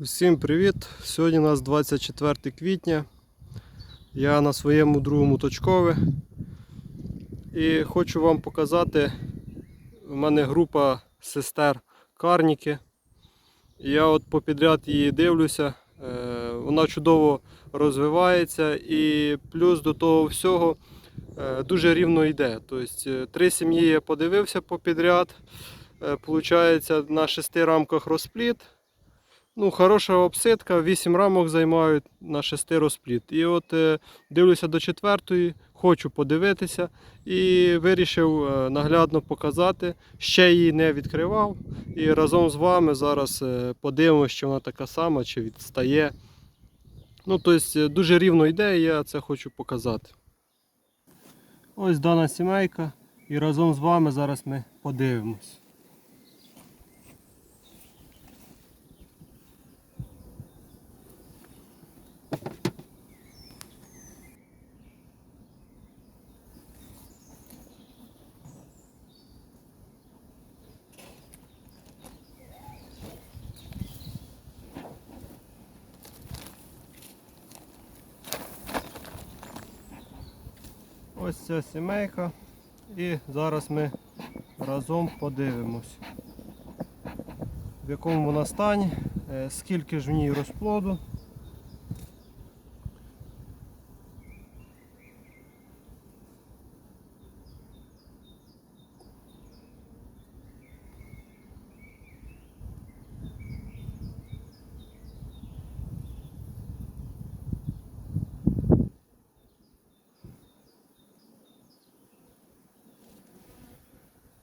Всім привіт! Сьогодні у нас 24 квітня. Я на своєму другому точкові. І хочу вам показати, у мене група сестер Карніки. Я от попідряд її дивлюся. Е, Вона чудово розвивається і плюс до того всього е, дуже рівно йде. Тобто е, три сім'ї я подивився попідряд. Получається на шести рамках розпліт. Ну, хороша обсидка, 8 рамок займають на 6 розпліт. І от е, дивлюся до четвертої, хочу подивитися і вирішив е, наглядно показати. Ще її не відкривав. І разом з вами зараз е, подивимося, чи вона така сама, чи відстає. Ну, тобто, е, дуже рівно йде, і я це хочу показати. Ось дана сімейка. І разом з вами зараз ми подивимось. Ось ця сімейка. І зараз ми разом подивимось, в якому вона стані, е, скільки ж в ній розплоду.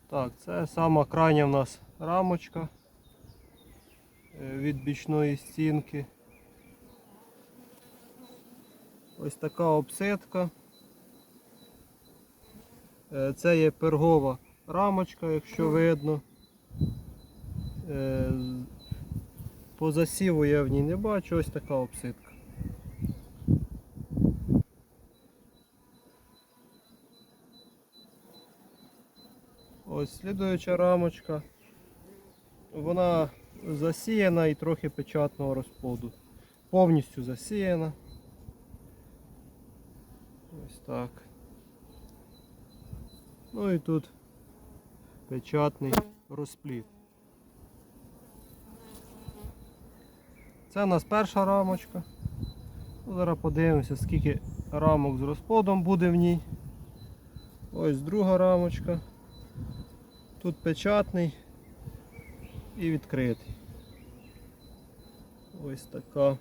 Так, це сама крайня в нас рамочка е, від бічної стінки. Ось така обсидка. Е, Це є пергова рамочка, якщо видно. Е, По засіву я в ній не бачу, ось така обсидка. Ось слідуюча рамочка. Вона засіяна і трохи печатного розплоду. Повністю засіяна. Ось так. Ну і тут печатний розплід. Це у нас перша рамочка. Ну, Зараз подивимося, скільки рамок з розплодом буде в ній. Ось друга рамочка. Тут печатний і відкритий. Ось така.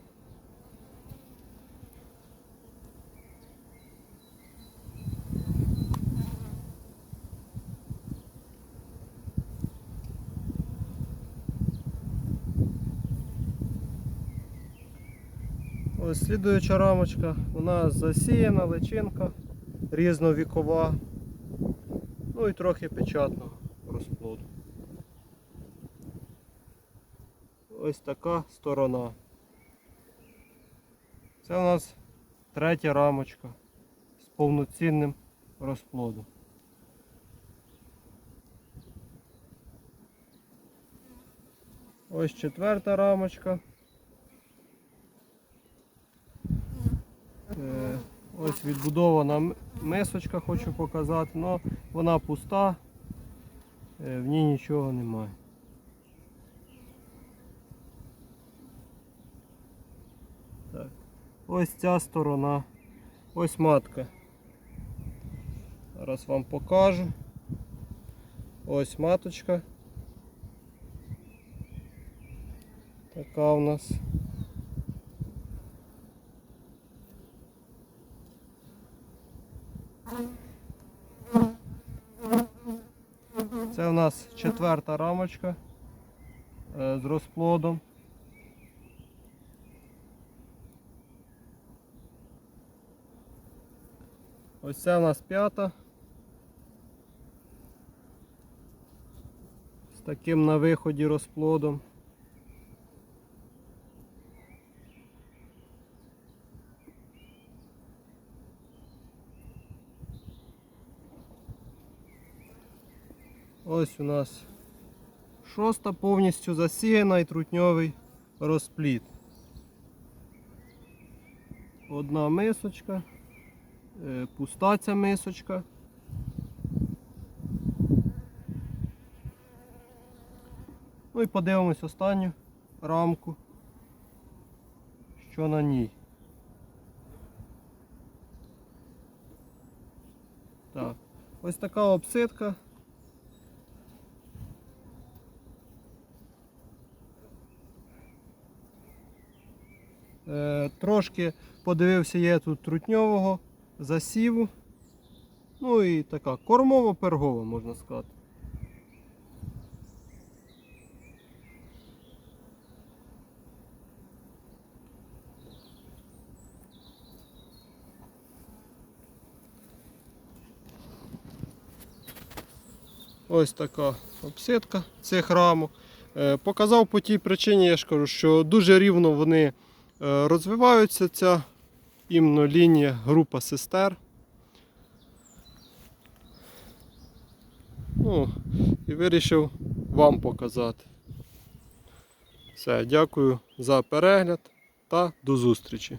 Ось слідуюча рамочка, вона засіяна личинка, різновікова, ну і трохи печатного розплоду. Ось така сторона. Це у нас третя рамочка з повноцінним розплодом. Ось четверта рамочка. Е, Ось відбудована мисочка, хочу показати, але вона пуста, в ній нічого немає. Так. Ось ця сторона. Ось матка. Зараз вам покажу. Ось маточка. Така у нас. Це у нас четверта рамочка е, з розплодом. Ось це у нас п'ята. З таким на виході розплодом. Ось у нас шоста повністю засіяна і трутньовий розпліт. Одна мисочка, е, пуста ця мисочка. Ну і подивимось останню рамку, що на ній. Так, ось така обсидка. Трошки подивився я тут трутньового засіву. Ну і така кормово-пергова, можна сказати. Ось така обсидка цих рамок. Е, Показав по тій причині, я ж кажу, що дуже рівно вони е, розвиваються, ця імнолінія група сестер. Ну, і вирішив вам показати. Все, дякую за перегляд та до зустрічі.